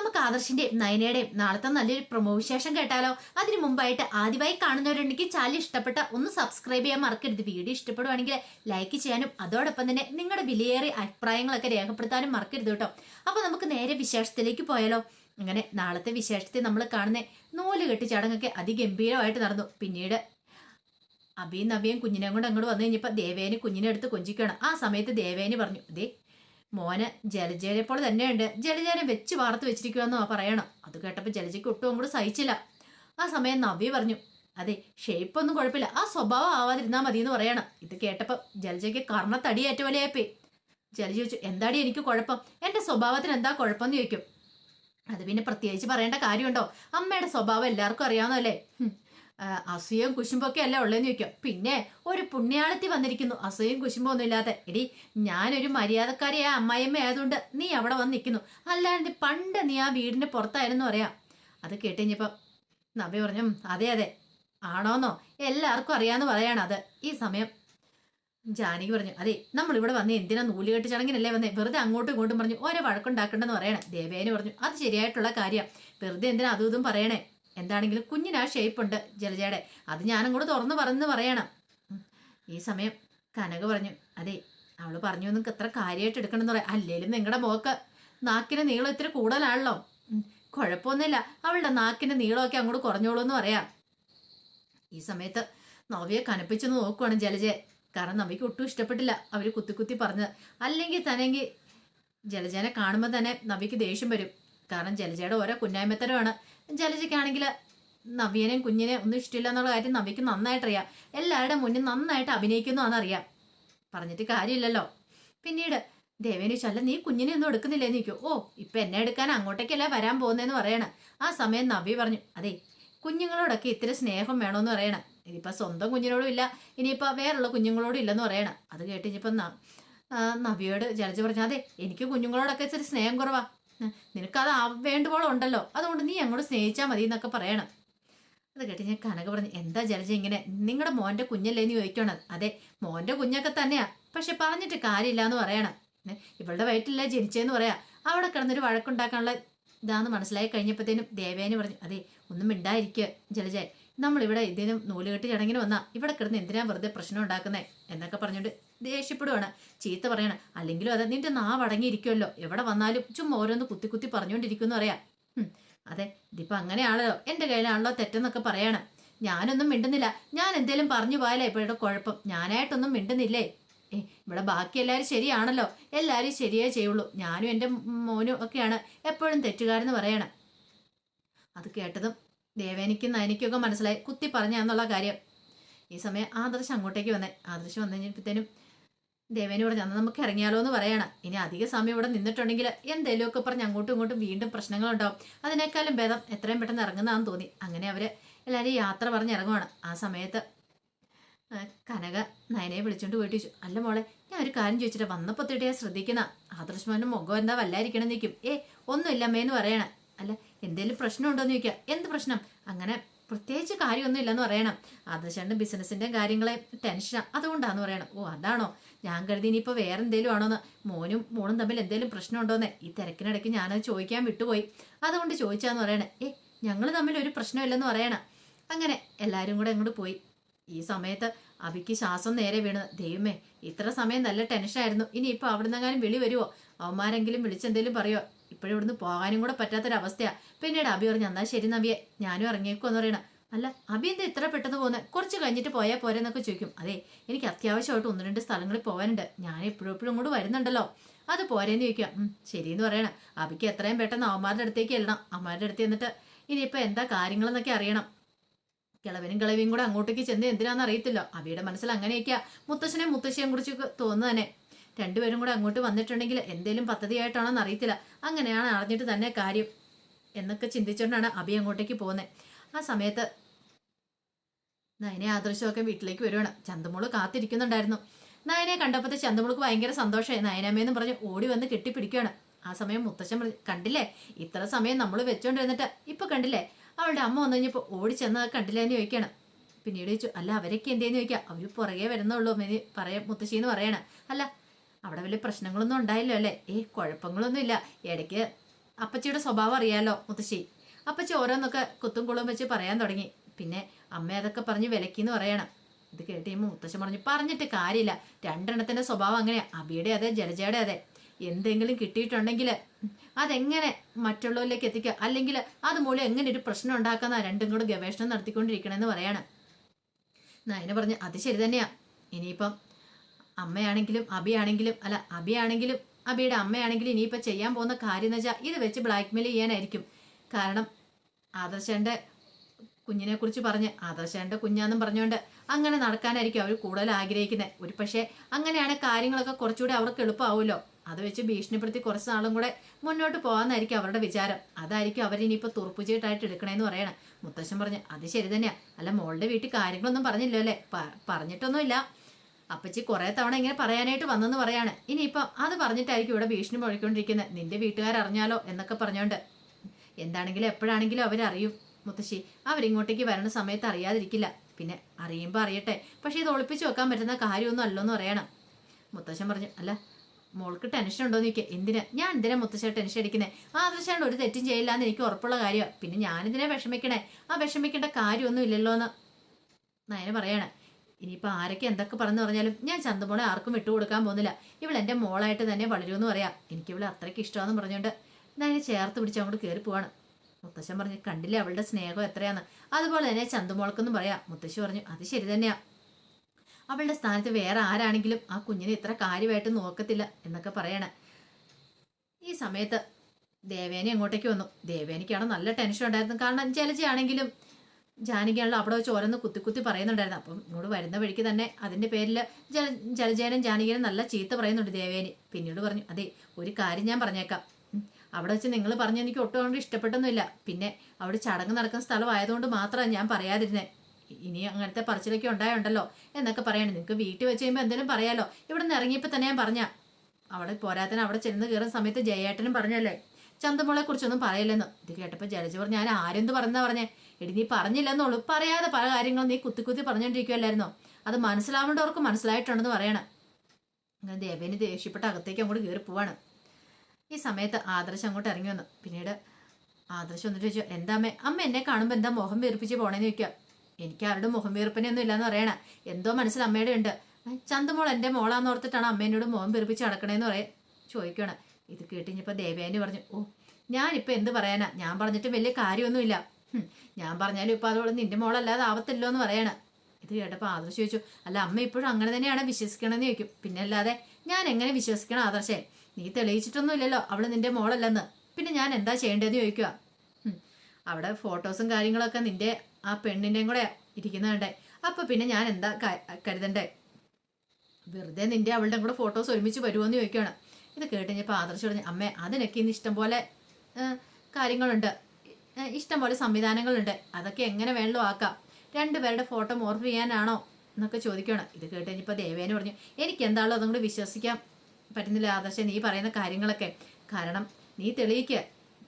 നമുക്ക് ആദർശിന്റെയും നയനയുടെയും നാളത്തെ നല്ലൊരു പ്രൊമോ വിശേഷം കേട്ടാലോ? അതിന് മുമ്പായിട്ട് ആദ്യമായി കാണുന്നവരുണ്ടെങ്കിൽ ചാനൽ ഇഷ്ടപ്പെട്ട ഒന്ന് സബ്സ്ക്രൈബ് ചെയ്യാൻ മറക്കരുത്. വീഡിയോ ഇഷ്ടപ്പെടുവാണെങ്കിൽ ലൈക്ക് ചെയ്യാനും അതോടൊപ്പം തന്നെ നിങ്ങളുടെ വിലയേറിയ അഭിപ്രായങ്ങളൊക്കെ രേഖപ്പെടുത്താനും മറക്കരുത് കേട്ടോ. അപ്പോൾ നമുക്ക് നേരെ വിശേഷത്തിലേക്ക് പോയാലോ? അങ്ങനെ നാളത്തെ വിശേഷത്തിൽ നമ്മൾ കാണുന്ന നൂൽ കെട്ടി ചടങ്ങൊക്കെ അതിഗംഭീരമായിട്ട് നടന്നു. പിന്നീട് അബിയും നബിയും കുഞ്ഞിനെ കൊണ്ട് അങ്ങോട്ട് വന്നു കഴിഞ്ഞപ്പോൾ ദേവേനെ കുഞ്ഞിനെ എടുത്ത് കൊഞ്ചിക്കണം ആ സമയത്ത് ദേവേനി പറഞ്ഞു ദേ മോന് ജലജേനെ പോലെ തന്നെയുണ്ട്. ജലജേനെ വെച്ച് വാർത്ത് വെച്ചിരിക്കുമെന്നോ പറയണം. അത് കേട്ടപ്പോൾ ജലജയ്ക്ക് ഒട്ടും അങ്ങോട്ട് സഹിച്ചില്ല. ആ സമയം നവ്യ പറഞ്ഞു അതെ ഷേപ്പൊന്നും കുഴപ്പമില്ല. ആ സ്വഭാവം ആവാതിരുന്നാൽ മതി എന്ന് പറയണം. ഇത് കേട്ടപ്പോൾ ജലജയ്ക്ക് കർണത്തടിയേറ്റ പോലെയായിപ്പോയി ജലജ ചോദിച്ചു എന്താടി എനിക്ക് കുഴപ്പം? എന്റെ സ്വഭാവത്തിന് എന്താ കുഴപ്പമെന്ന് ചോദിക്കും. അത് പിന്നെ പ്രത്യേകിച്ച് പറയേണ്ട കാര്യമുണ്ടോ? അമ്മയുടെ സ്വഭാവം എല്ലാവർക്കും അറിയാവുന്നതല്ലേ? അസൂയയും കുശുമ്പൊക്കെ അല്ല ഉള്ളതെന്ന് ചോദിക്കും. പിന്നെ ഒരു പുണ്യാളത്തി വന്നിരിക്കുന്നു. അസൂയം കുശുമ്പോ ഒന്നും ഇല്ലാതെ. എടി ഞാനൊരു മര്യാദക്കാരിയായ അമ്മായിയമ്മ ആയതുകൊണ്ട് നീ അവിടെ വന്ന് നിൽക്കുന്നു. അല്ലാണ്ട് പണ്ട് നീ ആ വീടിന്റെ പുറത്തായിരുന്നു പറയാം. അത് കേട്ടുകഴിഞ്ഞപ്പോ നബി പറഞ്ഞു "ഉം, അതെ അതെ. ആണോന്നോ? എല്ലാവർക്കും അറിയാന്ന് പറയാണ് അത്. ഈ സമയം ജാനകി പറഞ്ഞു അതെ നമ്മൾ ഇവിടെ വന്ന് എന്തിനാ നൂലുകെട്ട് ചടങ്ങിനല്ലേ വന്നേ? വെറുതെ അങ്ങോട്ടും ഇങ്ങോട്ടും പറഞ്ഞു ഓരോ വഴക്കുണ്ടാക്കണ്ടെന്ന് പറയണേ. ദേവേന് പറഞ്ഞു അത് ശരിയായിട്ടുള്ള കാര്യം. വെറുതെ എന്തിനാ അതും ഇതും പറയണേ? എന്താണെങ്കിലും കുഞ്ഞിന് ആ ഷേപ്പ് ഉണ്ട് ജലജയുടെ. അത് ഞാനും കൂടെ തുറന്ന് പറഞ്ഞു പറയണം. ഈ സമയം കനക പറഞ്ഞു അതെ അവൾ പറഞ്ഞു നിങ്ങൾക്ക് എത്ര കാര്യമായിട്ട് എടുക്കണമെന്ന് പറയാം. അല്ലേലും നിങ്ങളുടെ മോക്ക് നാക്കിന് നീളം ഇത്തിരി കൂടുതലാണല്ലോ. കുഴപ്പമൊന്നുമില്ല. അവളുടെ നാക്കിന്റെ നീളമൊക്കെ അങ്ങോട്ട് കുറഞ്ഞോളൂ എന്ന് പറയാം. ഈ സമയത്ത് നവ്യെ കനപ്പിച്ചു നോക്കുവാണ് ജലജയെ. കാരണം നവ്യക്ക് ഒട്ടും ഇഷ്ടപ്പെട്ടില്ല. അവർ കുത്തി കുത്തി പറഞ്ഞത് അല്ലെങ്കിൽ തന്നെങ്കിൽ ജലജനെ കാണുമ്പോൾ തന്നെ നവ്യക്ക് ദേഷ്യം വരും. കാരണം ജലജയുടെ ഓരോ കുന്നായ്മത്തരമാണ്. ജലജയ്ക്കാണെങ്കിൽ നവ്യനെയും കുഞ്ഞിനെ ഒന്നും ഇഷ്ടമില്ല എന്നുള്ള കാര്യം നവ്യക്ക് നന്നായിട്ടറിയാം. എല്ലാവരുടെ മുന്നിൽ നന്നായിട്ട് അഭിനയിക്കുന്നു എന്നറിയാം പറഞ്ഞിട്ട് കാര്യമില്ലല്ലോ. പിന്നീട് ദേവേനി ചല്ല നീ കുഞ്ഞിനെ ഒന്നും എടുക്കുന്നില്ലേന്ന് നിൽക്കൂ ഓ ഇപ്പൊ എന്നെ എടുക്കാൻ അങ്ങോട്ടേക്കല്ല വരാൻ പോകുന്നതെന്ന് പറയണ. ആ സമയം നവ്യ പറഞ്ഞു അതെ കുഞ്ഞുങ്ങളോടൊക്കെ ഇത്തിരി സ്നേഹം വേണമെന്ന് പറയണം. ഇതിപ്പോൾ സ്വന്തം കുഞ്ഞിനോടും ഇല്ല ഇനിയിപ്പോൾ വേറുള്ള കുഞ്ഞുങ്ങളോടും ഇല്ലെന്ന് പറയണം. അത് കേട്ട് ഇനിയിപ്പം ന- ആ, ജലജ പറഞ്ഞു അതെ എനിക്ക് കുഞ്ഞുങ്ങളോടൊക്കെ ഇച്ചിരി സ്നേഹം കുറവാ. നിനക്കത് വേണ്ടുവോളം ഉണ്ടല്ലോ അതുകൊണ്ട് നീ അങ്ങോട്ട് സ്നേഹിച്ചാൽ മതി എന്നൊക്കെ പറയണം. അത് കേട്ട് ഞാൻ കനക പറഞ്ഞു എന്താ ജലജ ഇങ്ങനെ? നിങ്ങളുടെ മോന്റെ കുഞ്ഞല്ലേ എന്ന് ചോദിക്കണം അതെ മോന്റെ കുഞ്ഞൊക്കെ തന്നെയാ. പക്ഷെ പറഞ്ഞിട്ട് കാര്യമില്ല എന്ന് പറയണം ഇവളുടെ വയറ്റില്ല ജനിച്ചതെന്ന് പറയാ. അവിടെ കിടന്നൊരു വഴക്കുണ്ടാക്കാനുള്ള ഇതാന്ന് മനസ്സിലായി കഴിഞ്ഞപ്പോഴത്തേനും ദേവേനെ പറഞ്ഞു അതെ ഒന്നും മിണ്ടായിരിക്കുക ജലജയ നമ്മളിവിടെ ഇതിനും നൂലുകെട്ടി ചടങ്ങിന് വന്നാ ഇവിടെ കിടന്ന് എന്തിനാ വെറുതെ പ്രശ്നം ഉണ്ടാക്കുന്നേ എന്നൊക്കെ പറഞ്ഞുകൊണ്ട് ദേഷ്യപ്പെടുവാണ്. ചീത്ത പറയണം. അല്ലെങ്കിലും അതെ നിന്റെ നാവ് അടങ്ങിയിരിക്കുമല്ലോ എവിടെ വന്നാലും ചുമ്മാ ഓരോന്ന് കുത്തി കുത്തി പറഞ്ഞുകൊണ്ടിരിക്കുമെന്ന് പറയാം. അതെ ഇതിപ്പോ അങ്ങനെയാണല്ലോ. എന്റെ കയ്യിലാണല്ലോ തെറ്റെന്നൊക്കെ പറയണം. ഞാനൊന്നും മിണ്ടുന്നില്ല. ഞാൻ എന്തേലും പറഞ്ഞു പോയാലേ ഇപ്പോഴത്തെ കുഴപ്പം. ഞാനായിട്ടൊന്നും മിണ്ടുന്നില്ലേ? ഇവിടെ ബാക്കി എല്ലാവരും ശരിയാണല്ലോ. എല്ലാവരും ശരിയേ ചെയ്യുള്ളൂ. ഞാനും എന്റെ മോനും ഒക്കെയാണ് എപ്പോഴും തെറ്റുകാരെന്ന് പറയണം. അത് കേട്ടതും ദേവേനിക്കും നയനിക്കൊക്കെ മനസ്സിലായി. കുത്തി പറഞ്ഞാന്നുള്ള കാര്യം. ഈ സമയം ആദർശ് അങ്ങോട്ടേക്ക് വന്നേ. ആദർശ് വന്നു കഴിഞ്ഞപ്പോഴത്തേനും ദേവേനി പറഞ്ഞു അന്ന് നമുക്ക് ഇറങ്ങിയാലോ എന്ന് പറയണം. ഇനി അധിക സമയം ഇവിടെ നിന്നിട്ടുണ്ടെങ്കിൽ എന്തേലുമൊക്കെ പറഞ്ഞ് അങ്ങോട്ടും ഇങ്ങോട്ടും വീണ്ടും പ്രശ്നങ്ങളുണ്ടാവും. അതിനേക്കാളും ഭേദം എത്രയും പെട്ടെന്ന് ഇറങ്ങുന്നതാന്ന് തോന്നി. അങ്ങനെ അവർ എല്ലാവരും യാത്ര പറഞ്ഞ് ഇറങ്ങുവാണ്. ആ സമയത്ത് കനക നയനയെ വിളിച്ചോണ്ട് പോയിട്ട് ചോദിച്ചു അല്ല മോളെ ഞാൻ ഒരു കാര്യം ചോദിച്ചിട്ട് വന്നപ്പോ ഞാൻ ശ്രദ്ധിക്കുന്ന. ആദർശമാന്റെ മുഖം എന്താ വല്ലായിരിക്കണം നിൽക്കും ഏ ഒന്നുമില്ല അമ്മേന്ന് പറയണേ. അല്ല എന്തേലും പ്രശ്നമുണ്ടോന്ന് ചോദിക്കുക എന്ത് പ്രശ്നം? അങ്ങനെ പ്രത്യേകിച്ച് കാര്യമൊന്നും ഇല്ലെന്ന് പറയണം. അത് ചേട്ടൻ ബിസിനസിന്റെ കാര്യങ്ങളെ ടെൻഷനാ. അതുകൊണ്ടാന്ന് പറയണം. ഓ അതാണോ? ഞാൻ കരുതി ഇനിയിപ്പോൾ വേറെ എന്തെങ്കിലും ആണോന്ന്. മോനും മോളും തമ്മിൽ എന്തേലും പ്രശ്നമുണ്ടോന്ന്. ഈ തിരക്കിനിടയ്ക്ക് ഞാനത് ചോദിക്കാൻ വിട്ടുപോയി. അതുകൊണ്ട് ചോദിച്ചാന്ന് പറയണേ. ഏ ഞങ്ങൾ തമ്മിൽ ഒരു പ്രശ്നമില്ലെന്ന് പറയണം. അങ്ങനെ എല്ലാവരും കൂടെ അങ്ങോട്ട് പോയി. ഈ സമയത്ത് അബിക്ക് ശ്വാസം നേരെ വീണ്. ദൈവമേ ഇത്ര സമയം നല്ല ടെൻഷനായിരുന്നു. ഇനിയിപ്പോൾ അവിടെ അവിടുന്നെങ്ങാനും വിളി വരുമോ അവന്മാരെങ്കിലും വിളിച്ചെന്തേലും പറയോ ഇപ്പോഴും ഇവിടുന്ന് പോകാനും കൂടെ പറ്റാത്തൊരവസ്ഥയാ. പിന്നീട് അബി പറഞ്ഞു എന്നാ ശരി നബിയെ ഞാനും ഇറങ്ങിയേക്കും എന്ന് പറയണം. അല്ല അബി എന്താ ഇത്ര പെട്ടെന്ന് പോകുന്നത് കുറച്ച് കഴിഞ്ഞിട്ട് പോയാൽ പോരെന്നൊക്കെ ചോദിക്കും. അതെ എനിക്ക് അത്യാവശ്യമായിട്ട് ഒന്ന് രണ്ട് സ്ഥലങ്ങളിൽ പോകാനുണ്ട് ഞാൻ എപ്പോഴും എപ്പോഴും ഇങ്ങോട്ട് വരുന്നുണ്ടല്ലോ. അത് പോരേന്ന് ചോദിക്കാം ഉം, ശരിയെന്ന് പറയണം. അബിക്ക് എത്രയും പെട്ടെന്ന് അവന്മാരുടെ അടുത്തേക്ക് എല്ലണം അമ്മമാരുടെ അടുത്ത് എന്നിട്ട് ഇനിയിപ്പോൾ എന്താ കാര്യങ്ങളെന്നൊക്കെ അറിയണം. കിളവനും കിളവിയും കൂടെ അങ്ങോട്ടേക്ക് ചെന്ന് എന്തിനാണെന്ന് അറിയത്തില്ല. അബിയുടെ മനസ്സിൽ അങ്ങനെയൊക്കെയാ. മുത്തശ്ശനെ മുത്തശ്ശിയെ കുറിച്ച് തോന്നുന്നു തന്നെ രണ്ടുപേരും കൂടെ അങ്ങോട്ട് വന്നിട്ടുണ്ടെങ്കിൽ എന്തേലും പദ്ധതിയായിട്ടാണോന്ന് അറിയത്തില്ല. അങ്ങനെയാണ് അറിഞ്ഞിട്ട് തന്നെ കാര്യം എന്നൊക്കെ ചിന്തിച്ചുകൊണ്ടാണ് അബി അങ്ങോട്ടേക്ക് പോകുന്നത് ആ സമയത്ത് നയനെ ആദർശമൊക്കെ വീട്ടിലേക്ക് വരുവാണ്. ചന്തമോൾ കാത്തിരിക്കുന്നുണ്ടായിരുന്നു. നയനെ കണ്ടപ്പോഴത്തെ ചന്തമോൾക്ക് ഭയങ്കര സന്തോഷമായി. നയനമ്മയെന്ന് പറഞ്ഞ് ഓടി വന്ന് കെട്ടിപ്പിടിക്കുകയാണ് ആ സമയം മുത്തശ്ശൻ പറഞ്ഞു കണ്ടില്ലേ? ഇത്ര സമയം നമ്മൾ വെച്ചോണ്ടിരുന്നിട്ട് ഇപ്പൊ കണ്ടില്ലേ? അവളുടെ അമ്മ വന്നു കഴിഞ്ഞപ്പോൾ ഓടി ചെന്ന് കണ്ടില്ല എന്ന് ചോദിക്കാണ്. പിന്നീട് ചോദിച്ചു അല്ല അവരൊക്കെ എന്തേന്ന് ചോദിക്കാം? അവർ പുറകെ വരുന്നുള്ളൂ മെനി മുത്തശ്ശി എന്ന് പറയണ. അല്ല അവിടെ വലിയ പ്രശ്നങ്ങളൊന്നും ഉണ്ടായില്ലോ അല്ലേ? ഏ കുഴപ്പങ്ങളൊന്നും ഇല്ല ഇടയ്ക്ക് അപ്പച്ചിയുടെ സ്വഭാവം അറിയാലോ മുത്തശ്ശി. അപ്പച്ചി ഓരോന്നൊക്കെ കുത്തും കുളവും വെച്ച് പറയാൻ തുടങ്ങി. പിന്നെ അമ്മ അതൊക്കെ പറഞ്ഞ് വിലക്കിന്ന് പറയണം. ഇത് കേട്ട് കഴിയുമ്പോൾ മുത്തശ്ശൻ പറഞ്ഞു പറഞ്ഞിട്ട് കാര്യമില്ല. രണ്ടെണ്ണത്തിന്റെ സ്വഭാവം അങ്ങനെയാ. അബിയുടെ അതെ ജലജയുടെ അതെ. എന്തെങ്കിലും കിട്ടിയിട്ടുണ്ടെങ്കിൽ അതെങ്ങനെ മറ്റുള്ളവരിലേക്ക് എത്തിക്കുക? അല്ലെങ്കിൽ അത് മൂലം എങ്ങനെ ഒരു പ്രശ്നം ഉണ്ടാക്കുന്ന രണ്ടും കൂടെ ഗവേഷണം നടത്തിക്കൊണ്ടിരിക്കണമെന്ന് പറയാണ്. നയന പറഞ്ഞു അത് ശരി തന്നെയാ. ഇനിയിപ്പം അമ്മയാണെങ്കിലും അബിയാണെങ്കിലും അല്ല അബിയാണെങ്കിലും അബിയുടെ അമ്മയാണെങ്കിലും ഇനിയിപ്പോൾ ചെയ്യാൻ പോകുന്ന കാര്യം എന്ന് വെച്ചാൽ ഇത് വെച്ച് ബ്ലാക്ക്മെയിൽ ചെയ്യാനായിരിക്കും. കാരണം ആദർശന്റെ കുഞ്ഞിനെ കുറിച്ച് പറഞ്ഞ് ആദർശന്റെ കുഞ്ഞാന്നും പറഞ്ഞുകൊണ്ട് അങ്ങനെ നടക്കാനായിരിക്കും അവർ കൂടുതൽ ആഗ്രഹിക്കുന്നത് ഒരു പക്ഷേ അങ്ങനെയാണ് കാര്യങ്ങളൊക്കെ കുറച്ചുകൂടി അവർക്ക് എളുപ്പമാവുമല്ലോ. അത് വെച്ച് ഭീഷണിപ്പെടുത്തി കുറച്ച് നാളും കൂടെ മുന്നോട്ട് പോകാമെന്നായിരിക്കും അവരുടെ വിചാരം. അതായിരിക്കും അവരിനിയിപ്പോൾ തുറപ്പുചീട്ടായിട്ട് എടുക്കണേന്ന് പറയണം. മുത്തശ്ശൻ പറഞ്ഞു അത് ശരി തന്നെയാ. അല്ല മോളുടെ വീട്ടിൽ കാര്യങ്ങളൊന്നും പറഞ്ഞില്ലോ അല്ലേ? പറഞ്ഞിട്ടൊന്നുമില്ല. അപ്പച്ചി കുറെ തവണ ഇങ്ങനെ പറയാനായിട്ട് വന്നെന്ന് പറയാണ്. ഇനിയിപ്പം അത് പറഞ്ഞിട്ടായിരിക്കും ഇവിടെ ഭീഷണി മുഴക്കൊണ്ടിരിക്കുന്നത് നിന്റെ വീട്ടുകാരറിഞ്ഞാലോ എന്നൊക്കെ പറഞ്ഞോണ്ട്. എന്താണെങ്കിലും എപ്പോഴാണെങ്കിലും അവരറിയും. മുത്തശ്ശി അവരിങ്ങോട്ടേക്ക് വരണ സമയത്ത് അറിയാതിരിക്കില്ല. പിന്നെ അറിയുമ്പോൾ അറിയട്ടെ. പക്ഷേ ഇത് ഒളിപ്പിച്ച് വെക്കാൻ പറ്റുന്ന കാര്യമൊന്നും അല്ലെന്ന് പറയണം. മുത്തശ്ശൻ പറഞ്ഞു അല്ല മോൾക്ക് ടെൻഷൻ ഉണ്ടോ എന്ന് എന്തിനാ? ഞാൻ എന്തിനാ മുത്തശ്ശ ടെൻഷൻ അടിക്കുന്നത് ആദർശാണ്ട് ഒരു തെറ്റും ചെയ്യില്ല എന്ന് എനിക്ക് ഉറപ്പുള്ള കാര്യമാണ് പിന്നെ ഞാനെന്തിനാ വിഷമിക്കണേ? ആ വിഷമിക്കേണ്ട കാര്യമൊന്നും ഇല്ലല്ലോ എന്ന് നയന പറയാണ് ഇനിയിപ്പോൾ ആരൊക്കെ എന്തൊക്കെ പറഞ്ഞു പറഞ്ഞാലും ഞാൻ ചന്തമോളെ ആർക്കും വിട്ടുകൊടുക്കാൻ പോകുന്നില്ല. ഇവൾ എന്റെ മോളായിട്ട് തന്നെ വളരുമെന്ന് പറയാം. എനിക്ക് ഇവളെ അത്രയ്ക്ക് ഇഷ്ടമാണെന്ന് പറഞ്ഞുകൊണ്ട് ഞാൻ ചേർത്ത് പിടിച്ച് അങ്ങോട്ട് കയറി പോവാണ്. മുത്തശ്ശൻ പറഞ്ഞു കണ്ടില്ലേ അവളുടെ സ്നേഹം എത്രയാന്ന്? അതുപോലെ തന്നെ ചന്തുമോൾക്കെന്നും പറയാം. മുത്തശ്ശി പറഞ്ഞു അത് ശരി തന്നെയാ. അവളുടെ സ്ഥാനത്ത് വേറെ ആരാണെങ്കിലും ആ കുഞ്ഞിനെ ഇത്ര കാര്യമായിട്ട് നോക്കത്തില്ല എന്നൊക്കെ പറയണ. ഈ സമയത്ത് ദേവേനെ അങ്ങോട്ടേക്ക് വന്നു. ദേവേനിക്കാണ് നല്ല ടെൻഷൻ ഉണ്ടായിരുന്നു. കാരണം ജലജയാണെങ്കിലും ജാനകിയാണല്ലോ അവിടെ വെച്ച് ഓരോന്ന് കുത്തി കുത്തി പറയുന്നുണ്ടായിരുന്നു. അപ്പം ഇങ്ങോട്ട് വരുന്ന വഴിക്ക് തന്നെ അതിന്റെ പേരിൽ ജല ജലജയനും ജാനകിയനും നല്ല ചീത്ത പറയുന്നുണ്ട് ദേവേനി. പിന്നീട് പറഞ്ഞു അതെ ഒരു കാര്യം ഞാൻ പറഞ്ഞേക്കാം. അവിടെ വെച്ച് നിങ്ങൾ പറഞ്ഞ എനിക്ക് ഒട്ടും കൊണ്ട് ഇഷ്ടപ്പെട്ടൊന്നുമില്ല. പിന്നെ അവിടെ ചടങ്ങ് നടക്കുന്ന സ്ഥലമായതുകൊണ്ട് മാത്രമാണ് ഞാൻ പറയാതിരുന്നത് ഇനി അങ്ങനത്തെ പറച്ചിലൊക്കെ ഉണ്ടായുണ്ടല്ലോ എന്നൊക്കെ പറയണം. നിങ്ങൾക്ക് വീട്ടിൽ വെച്ച് കഴിയുമ്പോൾ എന്തെങ്കിലും പറയാലോ. ഇവിടെ നിന്ന് ഇറങ്ങിയപ്പോൾ തന്നെ ഞാൻ പറഞ്ഞ. അവിടെ പോരാത്തന്നെ അവിടെ ചെന്ന് കയറുന്ന സമയത്ത് ജയേട്ടനും പറഞ്ഞല്ലേ? ചന്തമോളെ കുറിച്ചൊന്നും പറയില്ലെന്ന്. ഇത് കേട്ടപ്പോൾ ജലജ പറഞ്ഞു ഞാൻ ആരെന്ത് പറഞ്ഞാ പറഞ്ഞേ? എടി നീ പറഞ്ഞില്ലെന്നുള്ളൂ പറയാതെ പല കാര്യങ്ങളും നീ കുത്തി കുത്തി പറഞ്ഞുകൊണ്ടിരിക്കുമല്ലായിരുന്നോ അത് മനസ്സിലാവേണ്ടവർക്ക് മനസ്സിലായിട്ടുണ്ടെന്ന് പറയണം. അങ്ങനെ ദേവേന് ദേഷ്യപ്പെട്ട് അകത്തേക്ക് അങ്ങോട്ട് കയറി പോവാണ്. ഈ സമയത്ത് ആദർശം അങ്ങോട്ട് ഇറങ്ങി വന്നു. പിന്നീട് ആദർശം വന്നിട്ട് ചോദിച്ചു എന്താ അമ്മേ? അമ്മ എന്നെ കാണുമ്പോൾ എന്താ മുഖം വീർപ്പിച്ച് പോണേന്ന് ചോദിക്കുക എനിക്ക് ആരുടെ മുഖം വീർപ്പനെയൊന്നും ഇല്ലാന്ന് പറയണ. എന്തോ മനസ്സിൽ അമ്മയുടെ ഉണ്ട്. ചന്തമോൾ എന്റെ മോളാന്ന് ഓർത്തിട്ടാണ് അമ്മേനോട് മുഖം വീർപ്പിച്ച് നടക്കണേന്ന് പറയാൻ ചോദിക്കണം ഇത് കേട്ടിഞ്ഞപ്പോൾ ദേവേനി പറഞ്ഞു ഓ ഞാനിപ്പോൾ എന്ത് പറയാനാ? ഞാൻ പറഞ്ഞിട്ട് വലിയ കാര്യമൊന്നുമില്ല. ഞാൻ പറഞ്ഞാലും ഇപ്പം അതോടെ നിന്റെ മോളല്ലാതെ ആവത്തില്ലോ എന്ന് പറയണ. ഇത് കേട്ടപ്പോൾ ആദർശ് ചോദിച്ചു അല്ല അമ്മ ഇപ്പോഴും അങ്ങനെ തന്നെയാണ് വിശ്വസിക്കണമെന്ന് ചോദിക്കും. പിന്നെ അല്ലാതെ ഞാൻ എങ്ങനെ വിശ്വസിക്കണം ആദർശേ? നീ തെളിയിച്ചിട്ടൊന്നും ഇല്ലല്ലോ അവൾ നിന്റെ മോളല്ലെന്ന്. പിന്നെ ഞാൻ എന്താ ചെയ്യേണ്ടതെന്ന് ചോദിക്കുക അവിടെ ഫോട്ടോസും കാര്യങ്ങളൊക്കെ നിന്റെ ആ പെണ്ണിന്റെയും കൂടെ ഇരിക്കുന്നുണ്ടേ അപ്പൊ പിന്നെ ഞാൻ എന്താ കരുതണ്ടേ? വെറുതെ നിന്റെ അവളുടെ കൂടെ ഫോട്ടോസ് ഒരുമിച്ച് വരുമോ എന്ന് ചോദിക്കുകയാണ് ഇത് കേട്ട് കഴിഞ്ഞപ്പോൾ ആദർശ് പറഞ്ഞു അമ്മേ അതിനൊക്കെ ഇന്ന് ഇഷ്ടം പോലെ കാര്യങ്ങളുണ്ട്. ഇഷ്ടം പോലെ സംവിധാനങ്ങളുണ്ട്. അതൊക്കെ എങ്ങനെ വേണമല്ലോ ആക്കാം. രണ്ടുപേരുടെ ഫോട്ടോ മോർഫ് ചെയ്യാനാണോ? എന്നൊക്കെ ചോദിക്കുകയാണ്. ഇത് കേട്ട് കഴിഞ്ഞപ്പോൾ ദേവേനെ പറഞ്ഞു എനിക്ക് എന്താണോ അതും കൂടി വിശ്വസിക്കാൻ പറ്റുന്നില്ല ആദർശം നീ പറയുന്ന കാര്യങ്ങളൊക്കെ. കാരണം നീ തെളിയിക്കുക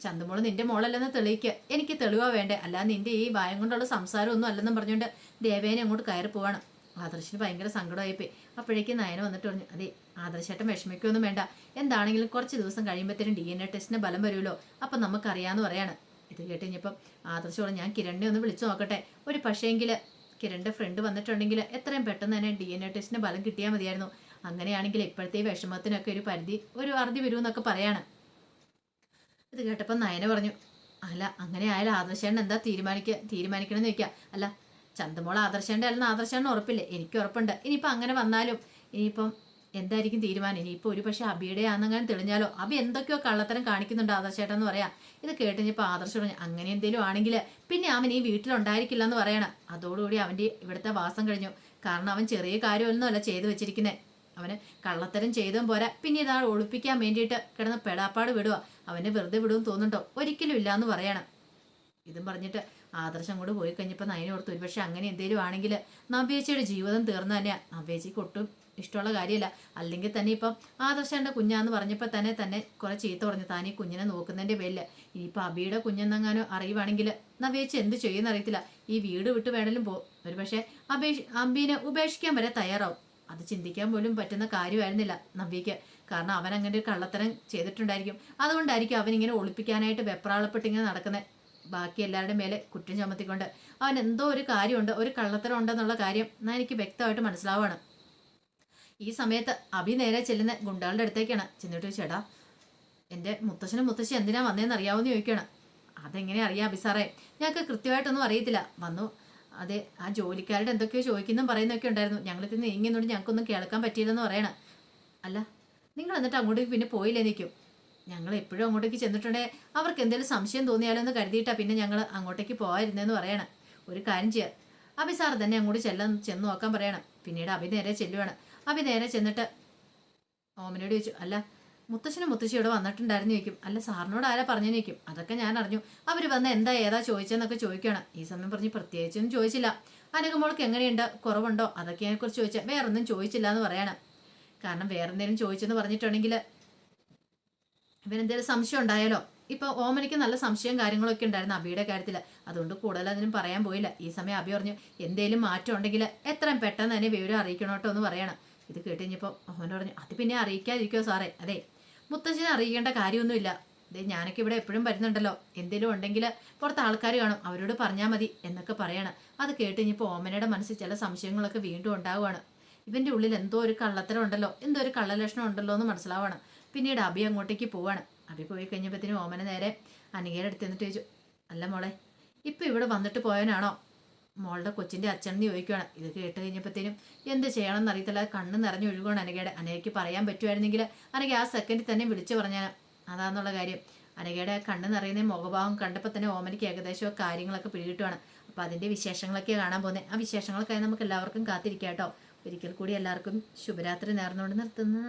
ചന്തമോൾ നിന്റെ മോളല്ലെന്ന് തെളിയിക്കുക എനിക്ക് തെളിവാ വേണ്ടേ. അല്ലാതെ നിന്റെ ഈ ഭയം കൊണ്ടുള്ള സംസാരമൊന്നും അല്ലെന്നും പറഞ്ഞുകൊണ്ട് ദേവേനെ അങ്ങോട്ട് കയറി പോവാണ് ആദർശിന് ഭയങ്കര സങ്കടമായിപ്പോയി. അപ്പോഴേക്കും നയന വന്നിട്ട് പറഞ്ഞു അതെ ആദർശേട്ടൻ വിഷമിക്കൊന്നും വേണ്ട. എന്താണെങ്കിലും കുറച്ച് ദിവസം കഴിയുമ്പോഴത്തേനും ഡി എൻ എ ടെസ്റ്റിന് ബലം വരുമല്ലോ. അപ്പം നമുക്കറിയാമെന്ന് പറയാണ്. ഇത് കേട്ട് കഴിഞ്ഞപ്പം ആദർശോട് ഞാൻ കിരണിനെ ഒന്ന് വിളിച്ചു നോക്കട്ടെ. ഒരു പക്ഷേങ്കിൽ കിരണിന്റെ ഫ്രണ്ട് വന്നിട്ടുണ്ടെങ്കിൽ എത്രയും പെട്ടെന്ന് തന്നെ ഡി എൻ എ ടെസ്റ്റിന് ബലം കിട്ടിയാൽ മതിയായിരുന്നു. അങ്ങനെയാണെങ്കിൽ ഇപ്പോഴത്തെ വിഷമത്തിനൊക്കെ ഒരു പരിധി ഒരു അറുതി വരുമെന്നൊക്കെ പറയാണ്. ഇത് കേട്ടപ്പോൾ നയന പറഞ്ഞു അല്ല അങ്ങനെ ആയാലും ആദർശേണ്ണ എന്താ തീരുമാനിക്കുക തീരുമാനിക്കണമെന്ന് ചോദിക്കുക അല്ല ചന്തമോൾ ആദർശേണ്ട അല്ലെന്ന് ആദർശേണ്ട ഉറപ്പില്ല? എനിക്ക് ഉറപ്പുണ്ട്. ഇനിയിപ്പോൾ അങ്ങനെ വന്നാലും ഇനിയിപ്പം എന്തായിരിക്കും തീരുമാനം? ഇനിയിപ്പോൾ ഒരു പക്ഷേ അബിയുടെ ആണെന്നങ്ങനെ തെളിഞ്ഞാലോ? അബി എന്തൊക്കെയോ കള്ളത്തരം കാണിക്കുന്നുണ്ട് ആദർശേട്ടൻ എന്ന് പറയാം. ഇത് കേട്ടിപ്പോൾ ആദർശം പറഞ്ഞു അങ്ങനെ എന്തെങ്കിലും ആണെങ്കിൽ പിന്നെ അവൻ ഈ വീട്ടിലുണ്ടായിരിക്കില്ല എന്ന് പറയണം. അതോടുകൂടി അവന്റെ ഇവിടുത്തെ വാസം കഴിഞ്ഞു. കാരണം അവൻ ചെറിയ കാര്യമൊന്നും അല്ല ചെയ്തു വെച്ചിരിക്കുന്നത് അവന് കള്ളത്തരം ചെയ്തും പോരാ. പിന്നെ ഇതാൾ ഒളിപ്പിക്കാൻ വേണ്ടിയിട്ട് കിടന്ന് പെടാപ്പാട് വിടുക അവനെ വെറുതെ വിടുമെന്ന് തോന്നുന്നുണ്ടോ? ഒരിക്കലും ഇല്ല എന്ന് പറയണം. ഇതും പറഞ്ഞിട്ട് ആദർശം കൂടെ പോയി കഴിഞ്ഞപ്പോൾ നയനെ ഓർത്തു ഒരുപക്ഷെ അങ്ങനെ എന്തെങ്കിലും ആണെങ്കിൽ നവ്യേച്ചിയുടെ ജീവിതം തീർന്നു തന്നെ നവ്യേച്ചിക്ക് ഒട്ടും ഇഷ്ടമുള്ള കാര്യമല്ല അല്ലെങ്കിൽ തന്നെ ഇപ്പം ആദർശന്റെ കുഞ്ഞാന്ന് പറഞ്ഞപ്പോൾ തന്നെ തന്നെ കുറെ ചീത്ത പറഞ്ഞു താൻ ഈ കുഞ്ഞിനെ നോക്കുന്നതിന്റെ പേരിൽ ഇനിയിപ്പോൾ അബിയുടെ കുഞ്ഞെന്നെങ്ങാനും അറിയുവാണെങ്കിൽ നവ്യേച്ചി എന്ത് ചെയ്യുമെന്ന് അറിയത്തില്ല. ഈ വീട് വിട്ട് വേണേലും ഒരു പക്ഷേ അപേക്ഷ അബീനെ ഉപേക്ഷിക്കാൻ വരെ തയ്യാറാവും. അത് ചിന്തിക്കാൻ പോലും പറ്റുന്ന കാര്യമായിരുന്നില്ല നവ്യയ്ക്ക് കാരണം അവൻ അങ്ങനെ ഒരു കള്ളത്തരം ചെയ്തിട്ടുണ്ടായിരിക്കും. അതുകൊണ്ടായിരിക്കും അവൻ ഇങ്ങനെ ഒളിപ്പിക്കാനായിട്ട് വെപ്രാളപ്പെട്ട് ഇങ്ങനെ നടക്കുന്നത് ബാക്കി എല്ലാവരുടെ മേലെ കുറ്റം ചുമത്തിക്കൊണ്ട് അവൻ എന്തോ ഒരു കാര്യമുണ്ട് ഒരു കള്ളത്തരം ഉണ്ടെന്നുള്ള കാര്യം ഞാൻ എനിക്ക് വ്യക്തമായിട്ട് മനസ്സിലാവുകയാണ് ഈ സമയത്ത് അഭി നേരെ ചെല്ലുന്ന ഗുണ്ടകളുടെ അടുത്തേക്കാണ്. ചെന്നിട്ട് ചേട്ടാ എന്റെ മുത്തശ്ശനും മുത്തശ്ശി എന്തിനാ വന്നതെന്ന് അറിയാവുന്ന ചോദിക്കുകയാണ്. അതെങ്ങനെ അറിയാം അഭി സാറേ? ഞങ്ങൾക്ക് കൃത്യമായിട്ടൊന്നും അറിയത്തില്ല. വന്നു. അതെ ആ ജോലിക്കാരുടെ എന്തൊക്കെയോ ചോദിക്കുന്നതും പറയുന്നൊക്കെ ഉണ്ടായിരുന്നു. ഞങ്ങളിത് നീങ്ങിയതുകൊണ്ട് ഞങ്ങൾക്കൊന്നും കേൾക്കാൻ പറ്റിയില്ലെന്ന് പറയണം. അല്ല നിങ്ങൾ എന്നിട്ട് അങ്ങോട്ടേക്ക് പിന്നെ പോയില്ലേ? നിൽക്കും ഞങ്ങൾ എപ്പോഴും അങ്ങോട്ടേക്ക് ചെന്നിട്ടുണ്ടെങ്കിൽ അവർക്ക് എന്തെങ്കിലും സംശയം തോന്നിയാലോ എന്ന് കരുതിയിട്ടാ പിന്നെ ഞങ്ങൾ അങ്ങോട്ടേക്ക് പോകാതിരുന്നതെന്ന് പറയണം. ഒരു കാര്യം ചെയ്യാം. അഭി സാർ തന്നെ അങ്ങോട്ട് ചെല്ലാൻ ചെന്ന് നോക്കാൻ പറയണം. പിന്നീട് അഭി നേരെ ചെല്ലുവാണ്. അഭി നേരെ ചെന്നിട്ട് ഓമനോട് ചോദിച്ചു അല്ല മുത്തശ്ശനും മുത്തശ്ശി ഇവിടെ വന്നിട്ടുണ്ടായിരുന്നു? ചോദിക്കും. അല്ല സാറിനോട് ആരാ പറഞ്ഞു ചോദിക്കും. അതൊക്കെ ഞാൻ അറിഞ്ഞു. അവർ വന്ന് എന്താ ഏതാ ചോദിച്ചതെന്നൊക്കെ ചോദിക്കണം. ഈ സമയം പറഞ്ഞ് പ്രത്യേകിച്ചൊന്നും ചോദിച്ചില്ല. അനകമോൾക്ക് എങ്ങനെയുണ്ട്? കുറവുണ്ടോ? അതൊക്കെ അതിനെക്കുറിച്ച് ചോദിച്ചാൽ വേറൊന്നും ചോദിച്ചില്ല എന്ന് പറയണം. കാരണം വേറെന്തെങ്കിലും ചോദിച്ചെന്ന് പറഞ്ഞിട്ടുണ്ടെങ്കിൽ ഇവനെന്തെങ്കിലും സംശയം ഉണ്ടായാലോ? ഇപ്പൊ ഓമനിക്ക് നല്ല സംശയം കാര്യങ്ങളൊക്കെ ഉണ്ടായിരുന്നു അബിയുടെ കാര്യത്തിൽ അതുകൊണ്ട് കൂടുതൽ അതിനും പറയാൻ പോയില്ല. ഈ സമയം അബി പറഞ്ഞു എന്തേലും മാറ്റം ഉണ്ടെങ്കിൽ എത്രയും പെട്ടെന്ന് തന്നെ വിവരം അറിയിക്കണം കേട്ടോ എന്ന് പറയണം. ഇത് കേട്ടുകഴിഞ്ഞപ്പോൾ ഓമന പറഞ്ഞു അത് പിന്നെ അറിയിക്കാതിരിക്കോ സാറേ. അതെ മുത്തച്ഛനെ അറിയിക്കേണ്ട കാര്യമൊന്നുമില്ല. ദേ ഞാനൊക്കെ ഇവിടെ എപ്പോഴും വരുന്നുണ്ടല്ലോ. എന്തേലും ഉണ്ടെങ്കിൽ പുറത്ത് ആൾക്കാർ കാണും. അവരോട് പറഞ്ഞാൽ മതി എന്നൊക്കെ പറയണം. അത് കേട്ട് ഓമനയുടെ മനസ്സിൽ ചില സംശയങ്ങളൊക്കെ വീണ്ടും ഉണ്ടാവുകയാണ്. ഇവന്റെ ഉള്ളിൽ എന്തോ ഒരു കള്ളത്തരം ഉണ്ടല്ലോ എന്തോ ഒരു കള്ളലക്ഷണം ഉണ്ടല്ലോ എന്ന് മനസ്സിലാവണം പിന്നീട് അബി അങ്ങോട്ടേക്ക് പോവാണ്. അബി പോയി കഴിഞ്ഞപ്പോഴത്തേനും ഓമന നേരെ അനികയുടെ അടുത്ത് നിന്നിട്ട് ചോദിച്ചു അല്ല മോളെ ഇപ്പം ഇവിടെ വന്നിട്ട് പോയവനാണോ? മോളുടെ കൊച്ചിന്റെ അച്ഛൻ എന്ന് ചോദിക്കുകയാണ് ഇത് കേട്ട് കഴിഞ്ഞപ്പോഴത്തേനും എന്ത് ചെയ്യണമെന്ന് അറിയത്തില്ല. കണ്ണ് നിറഞ്ഞു ഒഴുകുകയാണ് അനഘയുടെ അനഘയ്ക്ക് പറയാൻ പറ്റുമായിരുന്നെങ്കിൽ അനഘ ആ സെക്കൻഡിൽ തന്നെ വിളിച്ചു പറഞ്ഞാൽ അതാന്നുള്ള കാര്യം. അനഘയുടെ കണ്ണ് നിറയുന്ന മുഖഭാവം കണ്ടപ്പോൾ തന്നെ ഓമനിക്ക് ഏകദേശം കാര്യങ്ങളൊക്കെ പിടികിട്ടുവാണ്. അപ്പോൾ അതിന്റെ വിശേഷങ്ങളൊക്കെ കാണാൻ പോകുന്നത്. ആ വിശേഷങ്ങൾക്കായി നമുക്ക് എല്ലാവർക്കും കാത്തിരിക്കാം കേട്ടോ. ഒരിക്കൽ കൂടി എല്ലാവർക്കും ശുഭരാത്രി നേർന്നുകൊണ്ട് നിർത്തുന്നു.